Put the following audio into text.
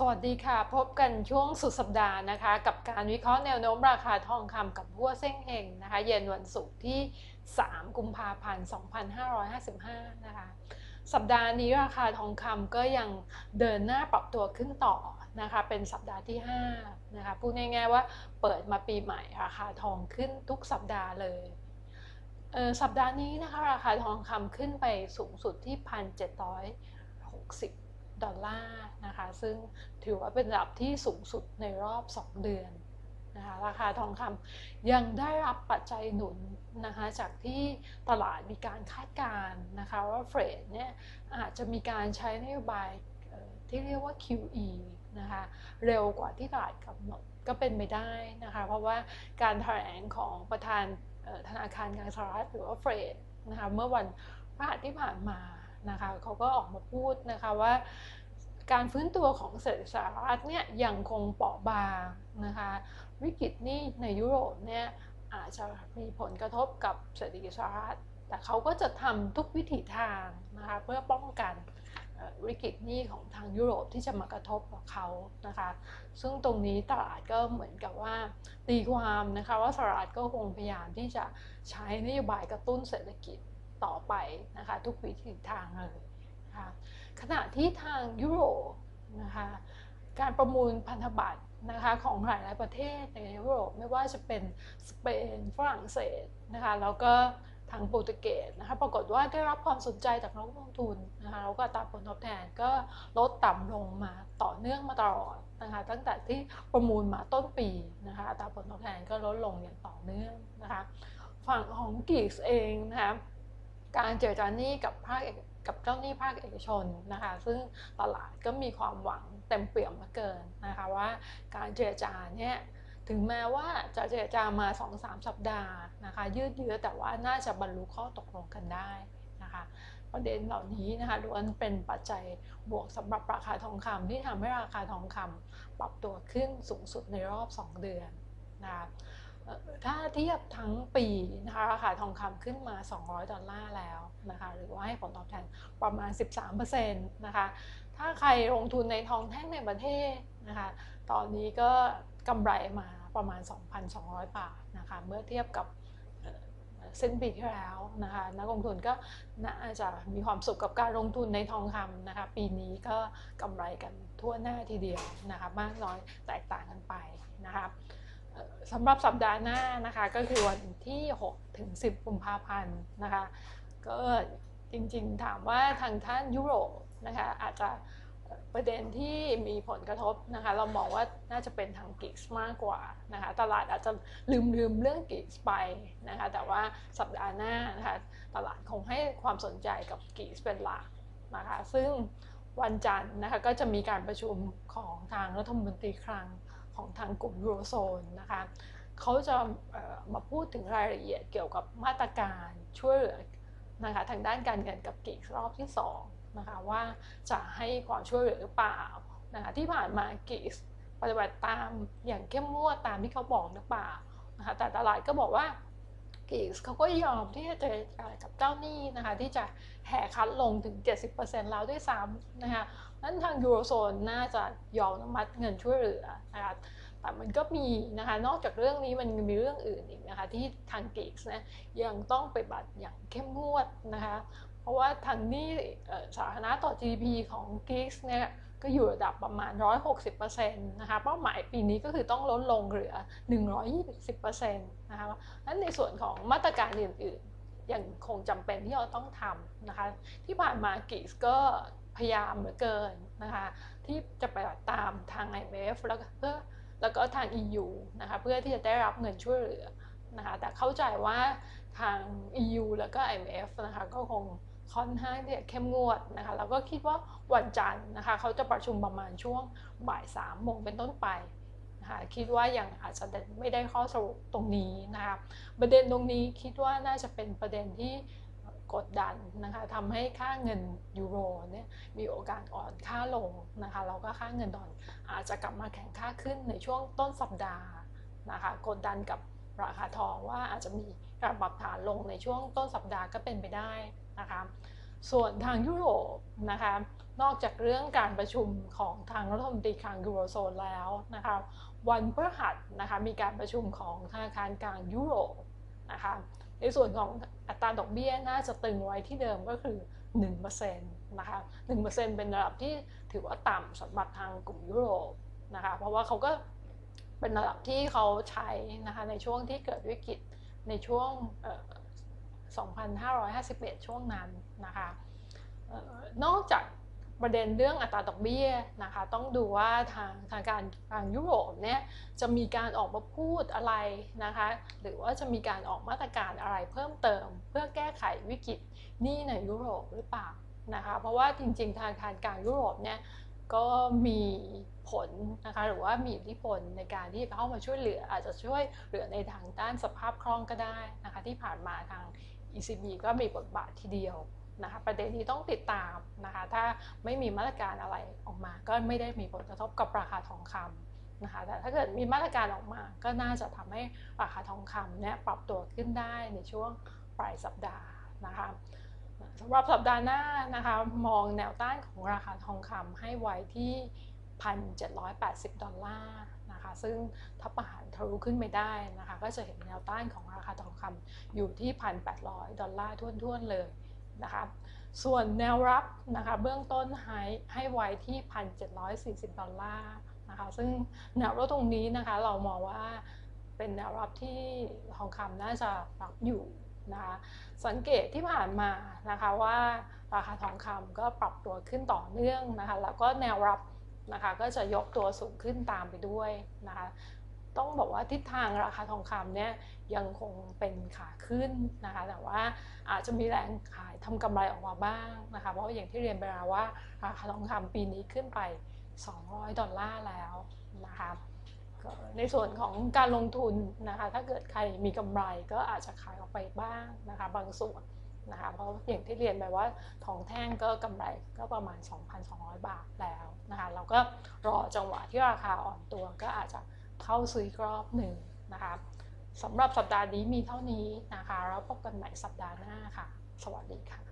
สวัสดีค่ะ พบกันช่วงสุดสัปดาห์นะคะ กับการวิเคราะห์แนวโน้มราคาทองคำกับหัวเส้งเฮงนะคะ เย็นวันศุกร์ที่ 3 กุมภาพันธ์ 2555 นะคะ สัปดาห์นี้ราคาทองคำก็ยังเดินหน้าปรับตัวขึ้นต่อนะคะ เป็นสัปดาห์ที่5นะคะพูดง่ายๆว่าเปิดมาปีใหม่ราคาทองขึ้นทุกสัปดาห์เลยสัปดาห์นี้นะคะราคาทองคำขึ้นไปสูงสุดที่ 1,760 ดอลลาร์นะคะซึ่งถือว่าเป็นระดับที่สูงสุดในรอบ 2 เดือนนะคะราคาทองคำยังได้รับปัจจัยหนุนนะคะจากที่ตลาดมีการคาดการณ์นะคะว่าเฟดเนี่ยอาจจะมีการใช้นโยบายที่เรียกว่า QE นะคะเร็วกว่าที่ตลาดกำหนดก็เป็นไม่ได้นะคะเพราะว่าการแถลงของประธานธนาคารกลางสหรัฐหรือว่าเฟดนะคะเมื่อวันพฤหัสที่ผ่านมา นะคะเขาก็ออกมาพูดนะคะว่าการฟื้นตัวของเศรษฐกิจสหรัฐเนี่ยยังคงเปราะบางนะคะวิกฤตนี้ในยุโรปเนี่ยอาจจะมีผลกระทบกับเศรษฐกิจสหรัฐ แต่เขาก็จะทำทุกวิถีทางนะคะเพื่อป้องกันวิกฤตนี้ของทางยุโรปที่จะมากระทบกับเขานะคะ ซึ่งตรงนี้ตลาดก็เหมือนกับว่าตีความนะคะว่าสหรัฐก็คงพยายามที่จะใช้นโยบายกระตุ้นเศรษฐกิจ ต่อไปนะคะทุกวิถีทางเลยนะคะขณะที่ทางยุโรปนะคะการประมูลพันธบัตรนะคะของหลายหลายประเทศในยุโรปไม่ว่าจะเป็นสเปนฝรั่งเศสนะคะแล้วก็ทางโปรตุเกสนะคะปรากฏว่าได้รับความสนใจจากนักลงทุนนะคะแล้วก็ตามผลตอบแทนก็ลดต่ำลงมาต่อเนื่องมาตลอดนะคะตั้งแต่ที่ประมูลมาต้นปีนะคะตามผลตอบแทนก็ลดลงอย่างต่อเนื่องนะคะฝั่งของกีกเองนะคะ การเจรจานี้กับภาคกับเจ้าหนี้ภาคเอกชนนะคะซึ่งตลาดก็มีความหวังเต็มเปี่ยมมาเกินนะคะว่าการเจรจาเนี่ยถึงแม้ว่าจะเจรจามา2-3 สัปดาห์นะคะยืดเยื้อแต่ว่าน่าจะบรรลุข้อตกลงกันได้นะคะประเด็นเหล่านี้นะคะล้วนเป็นปัจจัยบวกสำหรับราคาทองคำที่ทำให้ราคาทองคำปรับตัวขึ้นสูงสุดในรอบ 2 เดือนนะคะ ถ้าเทียบทั้งปีนะคะราคาทองคำขึ้นมา 200 ดอลลาร์แล้วนะคะหรือว่าให้ผลตอบแทนประมาณ 13%นะคะถ้าใครลงทุนในทองแท่งในประเทศนะคะตอนนี้ก็กำไรมาประมาณ 2,200 บาทนะคะเมื่อเทียบกับสิ้นปีที่แล้วนะคะนักลงทุนก็น่าจะมีความสุขกับการลงทุนในทองคำนะคะปีนี้ก็กำไรกันทั่วหน้าทีเดียวนะคะมากน้อยแตกต่างกันไปนะคะ สำหรับสัปดาห์หน้านะคะก็คือวันที่ 6 ถึง 10 กุมภาพันธ์นะคะก็จริงๆถามว่าทางท่านยุโรปนะคะอาจจะประเด็นที่มีผลกระทบนะคะเรามองว่าน่าจะเป็นทางกิกมากกว่านะคะตลาดอาจจะลืมลืมเรื่องกิกไปนะคะแต่ว่าสัปดาห์หน้านะคะตลาดคงให้ความสนใจกับกิกเป็นหลักนะคะซึ่งวันจันทร์นะคะก็จะมีการประชุมของทางรัฐมนตรีคลัง ของทางกลุ่มยูโรโซนนะคะเขาจะมาพูดถึงรายละเอียดเกี่ยวกับมาตรการช่วยเหลือนะคะทางด้านการเงินกับกีกรอบที่2นะคะว่าจะให้ความช่วยเหลือหรือเปล่านะคะที่ผ่านมากีกปฏิบัติตามอย่างเข้มงวดตามที่เขาบอกหรือเปล่านะคะแต่ตลาดก็บอกว่า กีกเขาก็ยอมที่จะเจรจากับเจ้าหนี้นะคะที่จะแห่คัดลงถึง 70%แล้วด้วยซ้ำนะคะนั้นทางยูโรโซนน่าจะยอมอนุมัติเงินช่วยเหลือนะคะแต่มันก็มีนะคะ นอกจากเรื่องนี้มันมีเรื่องอื่นอีกนะคะที่ทางกิกส์นะยังต้องไปบัตรอย่างเข้มงวดนะคะ เพราะว่าทางนี้สาธารณะต่อ GDP ของกิกส์เนี่ย ก็อยู่ระดับประมาณ 160%นะคะเป้าหมายปีนี้ก็คือต้องลดลงเหลือ 120%นะคะนั้นในส่วนของมาตรการอื่นๆยังคงจำเป็นที่เราต้องทำนะคะที่ผ่านมากิสก็พยายามเหลือเกินนะคะที่จะไปตามทาง IMF แล้วเพื่อแล้วก็ทาง EU นะคะเพื่อที่จะได้รับเงินช่วยเหลือนะคะแต่เข้าใจว่าทาง EU แล้วก็ IMF นะคะก็คง ค่อนข้างที่จะเข้มงวดนะคะแล้วก็คิดว่าวันจันทร์นะคะเขาจะประชุมประมาณช่วงบ่ายสามโมงเป็นต้นไปนะคะคิดว่ายังอาจจะไม่ได้ข้อสรุปตรงนี้นะคะประเด็นตรงนี้คิดว่าน่าจะเป็นประเด็นที่กดดันนะคะทำให้ค่าเงินยูโรเนี่ยมีโอกาสอ่อนค่าลงนะคะแล้วก็ค่าเงินดอลอาจจะกลับมาแข็งค่าขึ้นในช่วงต้นสัปดาห์นะคะกดดันกับราคาทองว่าอาจจะมีการปรับฐานลงในช่วงต้นสัปดาห์ก็เป็นไปได้ นะคะส่วนทางยุโรปนะคะนอกจากเรื่องการประชุมของทางรัฐมนตรีคลังยูโรโซนแล้วนะคะวันพฤหัสนะคะมีการประชุมของธนาคารกลางยุโรปนะคะในส่วนของอัตราดอกเบี้ยน่าจะตึงไว้ที่เดิมก็คือ1%นะคะ1%เป็นระดับที่ถือว่าต่ำสำหรับทางกลุ่มยุโรปนะคะเพราะว่าเขาก็เป็นระดับที่เขาใช้นะคะในช่วงที่เกิดวิกฤตในช่วง 2,551 ช่วงนั้นนะคะนอกจากประเด็นเรื่องอัตราดอกเบี้ยนะคะต้องดูว่าทางทางการทางยุโรปเนี่ยจะมีการออกมาพูดอะไรนะคะหรือว่าจะมีการออกมาตรการอะไรเพิ่มเติม เพื่อแก้ไขวิกฤตนี้ในยุโรปหรือเปล่านะคะเพราะว่าจริงๆ ทางการกลางยุโรปเนี่ยก็มีผลนะคะหรือว่ามีอิทธิพลในการที่เข้ามาช่วยเหลืออาจจะช่วยเหลือในทางด้านสภาพคล่องก็ได้นะคะที่ผ่านมาทาง ECB ก็มีบทบาททีเดียวนะคะประเด็นนี้ต้องติดตามนะคะถ้าไม่มีมาตรการอะไรออกมา ก็ไม่ได้มีผลกระทบกับราคาทองคำนะคะแต่ถ้าเกิดมีมาตรการออกมา ก็น่าจะทำให้ราคาทองคำเนี่ยปรับตัวขึ้นได้ในช่วงปลายสัปดาห์นะคะสำหรับสัปดาห์หน้านะคะมองแนวต้านของราคาทองคำให้ไว้ที่ 1,780 ดอลลาร์นะคะซึ่งถ้าผ่านทะลุขึ้นไม่ได้นะคะก็จะเห็นแนวต้านของราคาทองคำอยู่ที่ 1,800 ดอลลาร์ทุ่นๆเลยนะคะส่วนแนวรับนะคะเบื้องต้นให้ให้ไว้ที่ 1,740 ดอลลาร์นะคะซึ่งแนวรับตรงนี้นะคะเรามองว่าเป็นแนวรับที่ทองคำน่าจะรับอยู่นะคะสังเกตที่ผ่านมานะคะว่าราคาทองคำก็ปรับตัวขึ้นต่อเนื่องนะคะแล้วก็แนวรับ นะคะก็จะยกตัวสูงขึ้นตามไปด้วยนะคะต้องบอกว่าทิศทางราคาทองคำเนี่ยยังคงเป็นขาขึ้นนะคะแต่ว่าอาจจะมีแรงขายทำกำไรออกมาบ้างนะคะเพราะอย่างที่เรียนไปแล้วว่าราคาทองคำปีนี้ขึ้นไป 200 ดอลลาร์แล้วนะคะในส่วนของการลงทุนนะคะถ้าเกิดใครมีกำไรก็อาจจะขายออกไปบ้างนะคะบางส่วน นะคะเพราะอย่างที่เรียนไปว่าทองแท่งก็กำไรก็ประมาณ 2,200 บาทแล้วนะคะเราก็รอจังหวะที่ราคาอ่อนตัวก็อาจจะเข้าซื้อกรอบหนึ่งนะคะสำหรับสัปดาห์นี้มีเท่านี้นะคะ แล้วพบกันใหม่สัปดาห์หน้าค่ะ สวัสดีค่ะ